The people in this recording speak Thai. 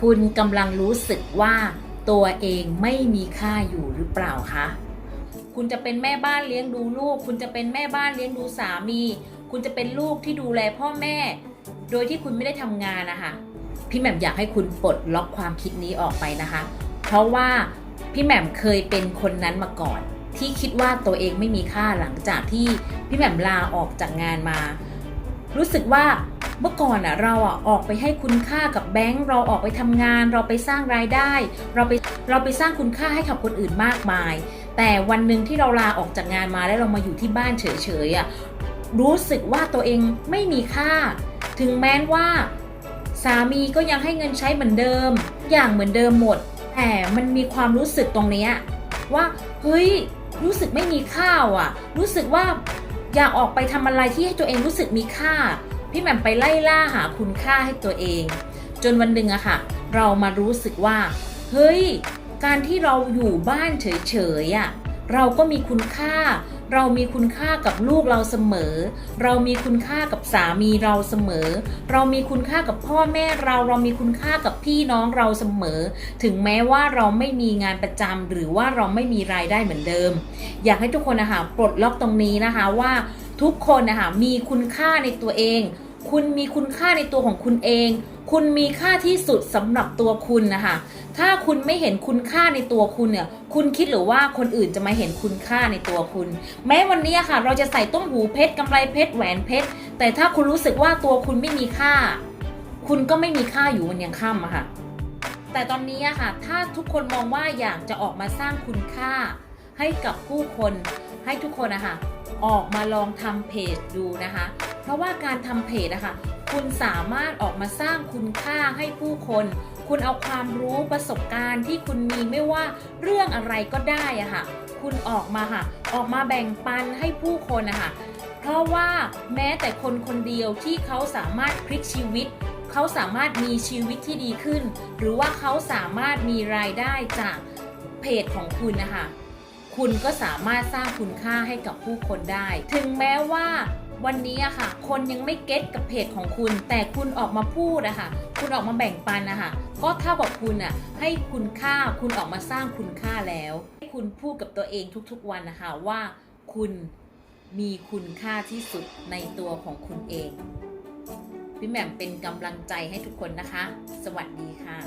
คุณกำลังรู้สึกว่าตัวเองไม่มีค่าอยู่หรือเปล่าคะ คุณจะเป็นแม่บ้านเลี้ยงดูลูก คุณจะเป็นแม่บ้านเลี้ยงดูสามี คุณจะเป็นลูกที่ดูแลพ่อแม่ โดยที่คุณไม่ได้ทำงานนะคะ พี่แหม่มอยากให้คุณปลดล็อกความคิดนี้ออกไปนะคะ เพราะว่าพี่แหม่มเคยเป็นคนนั้นมาก่อน ที่คิดว่าตัวเองไม่มีค่าหลังจากที่พี่แหม่มลาออกจากงานมา รู้สึกว่า เมื่อก่อนอะเราอะออกไปให้คุณค่ากับแบงค์เราออกไปทำงาน เราไปสร้างรายได้ เราไปเราไปสร้างคุณค่าให้กับคนอื่นมากมาย แต่วันหนึ่งที่เราลาออกจากงานมาแล้วเรามาอยู่ที่บ้านเฉยๆอะรู้สึกว่าตัวเองไม่มีค่า ถึงแม้ว่าสามีก็ยังให้เงินใช้เหมือนเดิม อย่างเหมือนเดิมหมด แต่มันมีความรู้สึกตรงนี้ว่าเฮ้ยรู้สึกไม่มีค่าอะ รู้สึกว่าอยากออกไปทำอะไรที่ให้ตัวเองรู้สึกมีค่า พี่แหม่มไปไล่ล่าหาคุณค่าให้ตัวเอง จนวันหนึ่งอะค่ะ เรามารู้สึกว่า เฮ้ย การที่เราอยู่บ้านเฉยๆอะเราก็มีคุณค่า เรามีคุณค่ากับลูกเราเสมอ เรามีคุณค่ากับสามีเราเสมอ เรามีคุณค่ากับพ่อแม่เรา เรามีคุณค่ากับพี่น้องเราเสมอ ถึงแม้ว่าเราไม่มีงานประจำหรือว่าเราไม่มีรายได้เหมือนเดิม อยากให้ทุกคนนะคะปลดล็อกตรงนี้นะคะว่าทุกคนนะคะมีคุณค่าในตัวเอง คุณมีคุณค่าในตัวของคุณเอง คุณมีค่าที่สุดสำหรับตัวคุณนะคะ ถ้าคุณไม่เห็นคุณค่าในตัวคุณเนี่ย คุณคิดหรือว่าคนอื่นจะมาเห็นคุณค่าในตัวคุณ แม้วันนี้ค่ะ เราจะใส่ต้มหูเพชรกำไรเพชรแหวนเพชร แต่ถ้าคุณรู้สึกว่าตัวคุณไม่มีค่า คุณก็ไม่มีค่าอยู่วันยังค่ำอะค่ะ แต่ตอนนี้อะค่ะ ถ้าทุกคนมองว่าอยากจะออกมาสร้างคุณค่า ให้กับผู้คน ให้ทุกคนนะคะออกมาลองทำเพจดูนะคะ เพราะว่าการทำเพจนะคะคุณสามารถออกมาสร้างคุณค่าให้ผู้คน คุณเอาความรู้ประสบการณ์ที่คุณมีไม่ว่าเรื่องอะไรก็ได้อะค่ะ คุณออกมาค่ะ ออกมาแบ่งปันให้ผู้คนนะคะเพราะว่าแม้แต่คนคนเดียวที่เขาสามารถพลิกชีวิต เขาสามารถมีชีวิตที่ดีขึ้น หรือว่าเขาสามารถมีรายได้จากเพจของคุณนะคะ คุณก็สามารถสร้างคุณค่าให้กับผู้คนได้ ถึงแม้ว่า วันนี้อะค่ะ คนยังไม่เก็ตกับเพจของคุณ แต่คุณออกมาพูดอะค่ะ คุณออกมาแบ่งปันนะคะก็เท่ากับคุณอะให้คุณค่า คุณออกมาสร้างคุณค่าแล้ว ให้คุณพูดกับตัวเองทุกๆวันนะคะว่าคุณมีคุณค่าที่สุดในตัวของคุณเอง พี่แหม่มเป็นกำลังใจให้ทุกคนนะคะ สวัสดีค่ะ